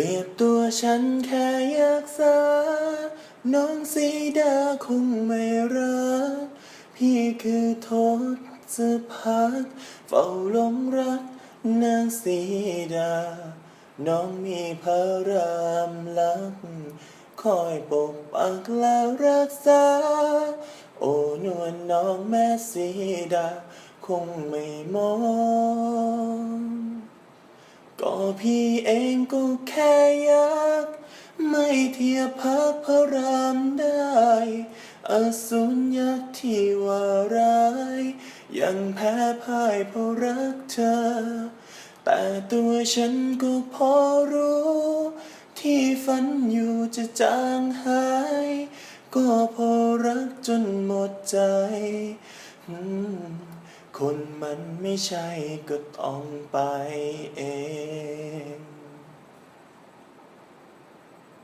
รียบตัวฉันแค่อยากษาน้องสีดาคงไม่รัก พี่คือโทษจะพักเฝ้าหลงรักนางสีดา น้องมีพระรามลัก คอยปกปักและรักษา โอ้นวลน้องแม่สีดา คงไม่มอง พี่เองก็แค่อยากไม่เทียบพักพระรามได้อสูรยักษ์ที่ว่าร้าย ยังแพ้พ่ายเพราะรักเธอ แต่ตัวฉันก็พอรู้ ที่ฝันอยู่จะจางหาย ก็เพอรักจนหมดใจ คนมันไม่ใช่ก็ต้องไปเอง